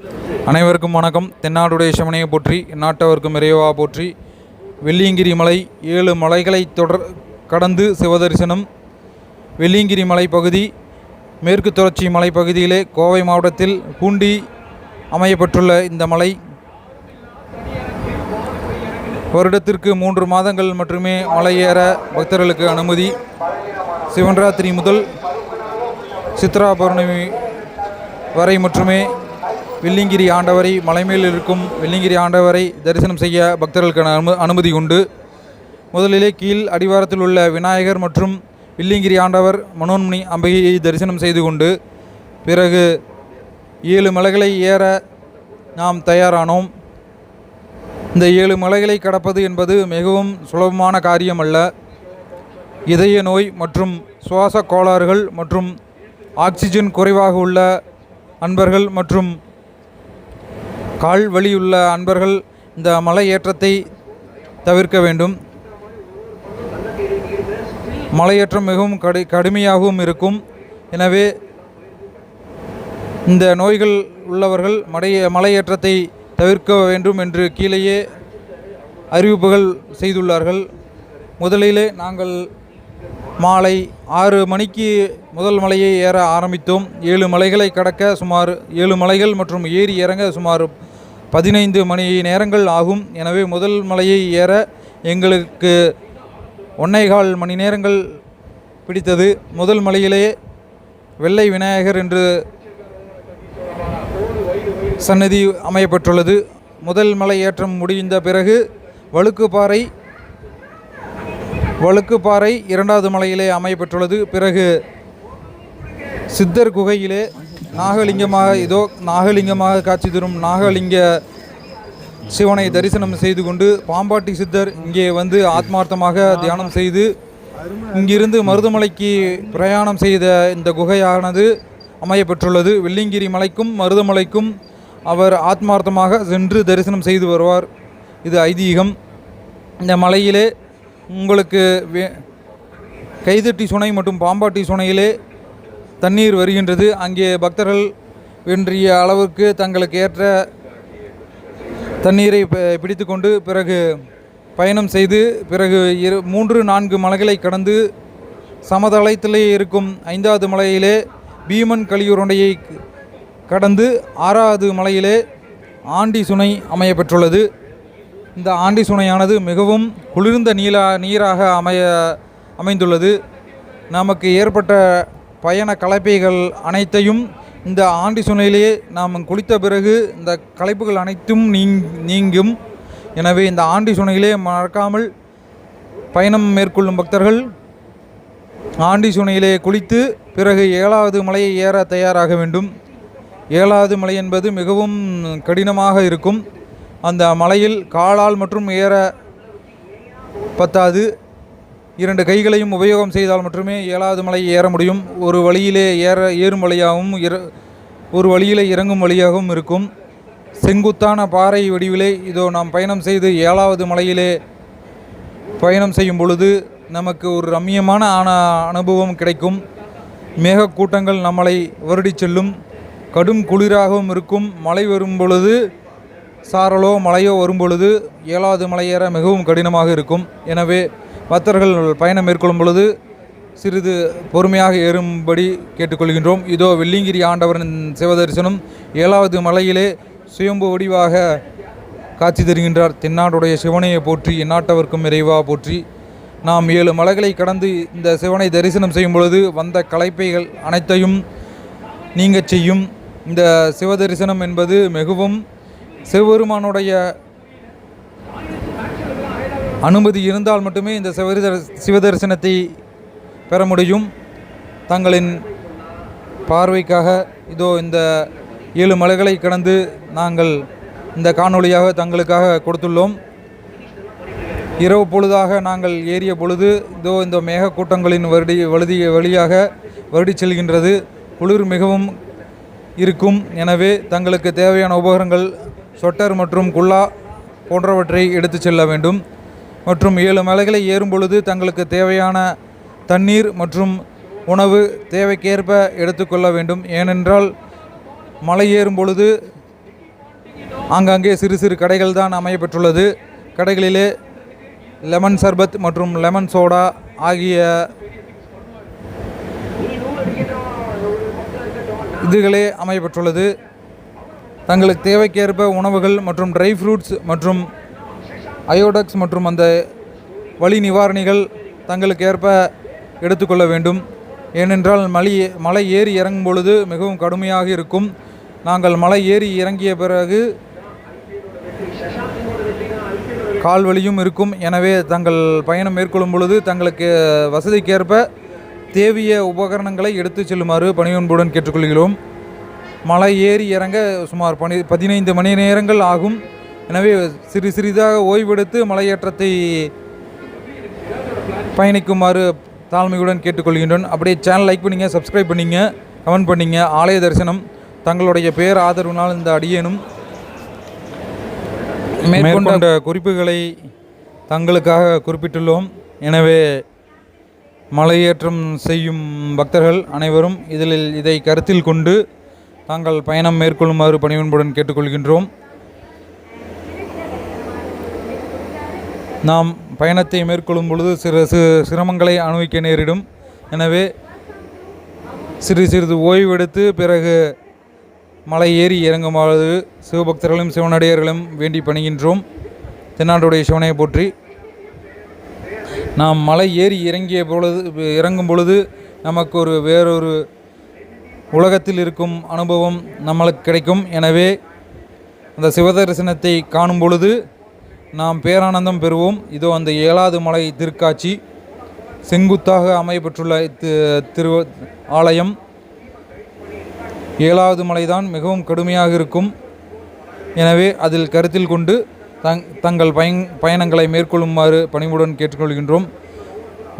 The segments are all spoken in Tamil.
அனைவருக்கும் வணக்கம். தென்னாடுடைய சிவனையை போற்றி நாட்டவருக்கும் இறைவா போற்றி வெள்ளியங்கிரி மலை ஏழு மலைகளை தொடர் கடந்து சிவதரிசனம். வெள்ளியங்கிரி மலைப்பகுதி பகுதி மேற்கு தொடர்ச்சி மலைப்பகுதியிலே கோவை மாவட்டத்தில் பூண்டி அமையப்பட்டுள்ள இந்த மலை. வருடத்திற்கு மூன்று மாதங்கள் மட்டுமே மலையேற பக்தர்களுக்கு அனுமதி. சிவன்ராத்திரி முதல் சித்ரா பௌர்ணமி வரை மட்டுமே வெள்ளிங்கிரி ஆண்டவரை மலைமேல் இருக்கும் வெள்ளிங்கிரி ஆண்டவரை தரிசனம் செய்ய பக்தர்களுக்கான அனு அனுமதி உண்டு. முதலிலே கீழ் அடிவாரத்தில் உள்ள விநாயகர் மற்றும் வெள்ளிங்கிரி ஆண்டவர் மனோன்மணி அம்பிகையை தரிசனம் செய்து கொண்டு பிறகு ஏழு மலைகளை ஏற நாம் தயாரானோம். இந்த ஏழு மலைகளை கடப்பது என்பது மிகவும் சுலபமான காரியம் அல்ல இதய நோய் மற்றும் சுவாச கோளாறுகள் மற்றும் ஆக்சிஜன் குறைவாக உள்ள அன்பர்கள் மற்றும் கால் வலியுள்ள அன்பர்கள் இந்த மலை ஏற்றத்தை தவிர்க்க வேண்டும். மலையேற்றம் மிகவும் கடு கடுமையாகவும் இருக்கும். எனவே இந்த நோய்கள் உள்ளவர்கள் மடைய மலையேற்றத்தை தவிர்க்க வேண்டும் என்று கீழேயே அறிவிப்புகள் செய்துள்ளார்கள். முதலிலே நாங்கள் மாலை ஆறு மணிக்கு முதல் மலையை ஏற ஆரம்பித்தோம். ஏழு மலைகளை கடக்க சுமார் ஏழு மலைகள் மற்றும் ஏறி இறங்க சுமார் பதினைந்து மணி நேரங்கள் ஆகும். எனவே முதல் மலையை ஏற எங்களுக்கு ஒன்னேகால் மணி நேரங்கள் பிடித்தது. முதல் மலையிலே வெள்ளை விநாயகர் என்று சன்னதி அமையப்பட்டுள்ளது முதல் மலை ஏற்றம் முடிந்த பிறகு வழுக்குப்பாறை வழுக்குப்பாறை இரண்டாவது மலையிலே அமையப்பட்டுள்ளது பிறகு சித்தர் குகையிலே நாகலிங்கமாக இதோ நாகலிங்கமாக காட்சி தரும் நாகலிங்க சிவனை தரிசனம் செய்து கொண்டு பாம்பாட்டி சித்தர் இங்கே வந்து ஆத்மார்த்தமாக தியானம் செய்து இங்கிருந்து மருதமலைக்கு பிரயாணம் செய்த இந்த குகையானது அமையப்பெற்றுள்ளது வெள்ளிங்கிரி மலைக்கும் மருதமலைக்கும் அவர் ஆத்மார்த்தமாக சென்று தரிசனம் செய்து வருவார். இது ஐதீகம். இந்த மலையிலே உங்களுக்கு வே கைதட்டி சுனை மற்றும் பாம்பாட்டி சுனையிலே தண்ணீர் வருகின்றது. அங்கே பக்தர்கள் வென்றிய அளவுக்கு தங்களுக்கு ஏற்ற தண்ணீரை பிடித்து பிடித்துக்கொண்டு பிறகு பயணம் செய்து பிறகு இரு மூன்று நான்கு மலைகளை கடந்து சமதளத்திலே இருக்கும் ஐந்தாவது மலையிலே பீமன் கலியுருண்டையை கடந்து ஆறாவது மலையிலே ஆண்டி சுனை அமையப்பெற்றுள்ளது. இந்த ஆண்டி சுனையானது மிகவும் குளிர்ந்த நீலா நீராக அமைய அமைந்துள்ளது. நமக்கு ஏற்பட்ட பயண கலப்பைகள் அனைத்தையும் இந்த ஆண்டி சுனையிலேயே நாம் குளித்த பிறகு இந்த களைப்புகள் அனைத்தும் நீங் நீங்கும். எனவே இந்த ஆண்டி சுனையிலே மறக்காமல் பயணம் மேற்கொள்ளும் பக்தர்கள் ஆண்டி சுனையிலே குளித்து பிறகு ஏழாவது மலையை ஏற தயாராக வேண்டும். ஏழாவது மலை என்பது மிகவும் கடினமாக இருக்கும். அந்த மலையில் காலால் மற்றும் ஏற பத்தாது. இரண்டு கைகளையும் உபயோகம் செய்தால் மட்டுமே ஏழாவது மலை ஏற முடியும். ஒரு வழியிலே ஏற ஏறும் வழியாகவும் இற ஒரு வழியிலே இறங்கும் வழியாகவும் இருக்கும். செங்குத்தான பாறை வடிவிலே இதோ நாம் பயணம் செய்து ஏழாவது மலையிலே பயணம் செய்யும் பொழுது நமக்கு ஒரு ரம்மியமான ஆன அனுபவம் கிடைக்கும். மேகக்கூட்டங்கள் நம்மளை வருடி செல்லும். கடும் குளிராகவும் இருக்கும். மழை வரும் பொழுது சாரலோ மலையோ வரும் பொழுது ஏழாவது மலையேற மிகவும் கடினமாக இருக்கும். எனவே பக்தர்கள் பயணம் மேற்கொள்ளும் பொழுது சிறிது பொறுமையாக ஏறும்படி கேட்டுக்கொள்கின்றோம். இதோ வெள்ளிங்கிரி ஆண்டவரின் சிவதரிசனம் ஏழாவது மலையிலே சுயம்பு வடிவாக காட்சி தருகின்றார். தென்னாடுடைய சிவனையை போற்றி இந்நாட்டவர்க்கும் இறைவா போற்றி. நாம் ஏழு மலைகளை கடந்து இந்த சிவனை தரிசனம் செய்யும் பொழுது வந்த கலைப்பைகள் அனைத்தையும் நீங்கச் செய்யும். இந்த சிவ தரிசனம் என்பது மிகவும் சிவபெருமானுடைய அனுமதி இருந்தால் மட்டுமே இந்த சிவ சிவதரிசனத்தை பெற முடியும். தங்களின் பார்வைக்காக இதோ இந்த ஏழு மலைகளை கடந்து நாங்கள் இந்த காணொளியாக தங்களுக்காக கொடுத்துள்ளோம். இரவு பொழுதாக நாங்கள் ஏறிய பொழுது இதோ இந்த மேகக்கூட்டங்களின் வருடி வழுதி வழியாக வருடி செல்கின்றது. குளிர் மிகவும் இருக்கும். எனவே தங்களுக்கு தேவையான உபகரணங்கள் சொட்டர் மற்றும் குல்லா போன்றவற்றை எடுத்துச் செல்ல வேண்டும். மற்றும் ஏழு மலைகளை ஏறும் பொழுது தங்களுக்கு தேவையான தண்ணீர் மற்றும் உணவு தேவைக்கேற்ப எடுத்துக்கொள்ள வேண்டும். ஏனென்றால் மலை ஏறும் பொழுது ஆங்காங்கே சிறு சிறு கடைகள் தான் அமையப்பெற்றுள்ளது. கடைகளிலே லெமன் சர்பத் மற்றும் லெமன் சோடா ஆகிய இதுகளே அமையப்பெற்றுள்ளது. தங்களுக்கு தேவைக்கேற்ப உணவுகள் மற்றும் ட்ரை ஃப்ரூட்ஸ் மற்றும் அயோடக்ஸ் மற்றும் அந்த வலி நிவாரணிகள் தங்களுக்கு ஏற்ப எடுத்துக்கொள்ள வேண்டும். ஏனென்றால் மலை மலை ஏறி இறங்கும் பொழுது மிகவும் கடுமையாக இருக்கும். நாங்கள் மலை ஏறி இறங்கிய பிறகு கால் வலியும் இருக்கும். எனவே தங்கள் பயணம் மேற்கொள்ளும் பொழுது தங்களுக்கு வசதிக்கேற்ப தேவைய உபகரணங்களை எடுத்துச் செல்லுமாறு பணியொன்புடன் கேட்டுக்கொள்கிறோம். மலை ஏறி இறங்க சுமார் பனி பதினைந்து மணி நேரங்கள் ஆகும். எனவே சிறு சிறிதாக ஓய்வெடுத்து மலையேற்றத்தை பயணிக்குமாறு தாழ்மையுடன் கேட்டுக்கொள்கின்றோம். அப்படியே சேனல் லைக் பண்ணிங்க சப்ஸ்கிரைப் பண்ணிங்க கமெண்ட் பண்ணிங்க ஆலய தரிசனம் தங்களுடைய பேர் ஆதரவினால் இந்த அடியேனும் மேற்கொண்ட குறிப்புகளை தங்களுக்காக குறிப்பிட்டுள்ளோம். எனவே மலையேற்றம் செய்யும் பக்தர்கள் அனைவரும் இதில் இதை கருத்தில் கொண்டு தாங்கள் பயணம் மேற்கொள்ளுமாறு பணிவன்புடன் கேட்டுக்கொள்கின்றோம். நாம் பயணத்தை மேற்கொள்ளும் பொழுது சிறு சிறு சிரமங்களை அனுபவிக்க நேரிடும். எனவே சிறு சிறிது ஓய்வெடுத்து பிறகு மலை ஏறி இறங்குமாறு சிவபக்தர்களும் சிவனடியர்களும் வேண்டி பணிகின்றோம். தென்னாட்டுடைய சிவனையை போற்றி. நாம் மலை ஏறி இறங்கிய பொழுது இறங்கும் பொழுது நமக்கு ஒரு வேறொரு உலகத்தில் இருக்கும் அனுபவம் நம்மளுக்கு கிடைக்கும். எனவே அந்த சிவதரிசனத்தை காணும் பொழுது நாம் பேரானந்தம் பெறுவோம். இதோ அந்த ஏழாவது மலை திருக்காட்சி. செங்குத்தாக அமையப்பெற்றுள்ள திரு ஆலயம். ஏழாவது மலைதான் மிகவும் கடுமையாக இருக்கும். எனவே அதில் கருத்தில் கொண்டு தங் தங்கள் பயன் பயணங்களை மேற்கொள்ளுமாறு பணிவுடன் கேட்டுக்கொள்கின்றோம்.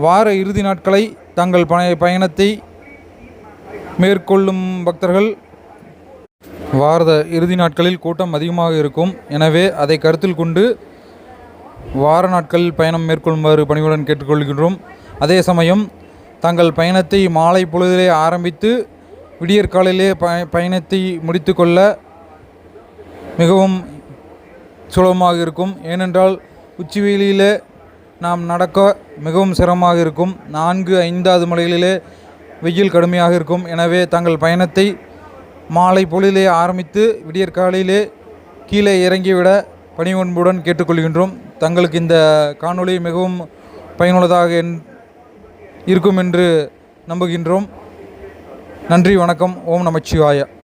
வார இறுதி நாட்களை தங்கள் பய பயணத்தை மேற்கொள்ளும் பக்தர்கள். வாரத இறுதி நாட்களில் கூட்டம் அதிகமாக இருக்கும். எனவே அதை கருத்தில் கொண்டு வார நாட்களில் பயணம் மேற்கொள்ளுமாறு பணிவுடன் கேட்டுக்கொள்கின்றோம். அதே சமயம் தங்கள் பயணத்தை மாலை பொழுதிலே ஆரம்பித்து விடியற்காலையிலே பய பயணத்தை முடித்துக்கொள்ள மிகவும் சுலபமாக இருக்கும். ஏனென்றால் உச்சி வெயிலிலே நாம் நடக்க மிகவும் சிரமமாக இருக்கும். நான்கு ஐந்தாவது மலைகளிலே வெயில் கடுமையாக இருக்கும். எனவே தங்கள் பயணத்தை மாலை பொழுதிலே ஆரம்பித்து விடியற்காலையிலே கீழே இறங்கிவிட பணிவன்புடன் கேட்டுக்கொள்கின்றோம். தங்களுக்கு இந்த காணொளி மிகவும் பயனுள்ளதாக இருக்கும் என்று நம்புகின்றோம். நன்றி வணக்கம். ஓம் நமச்சிவாயா.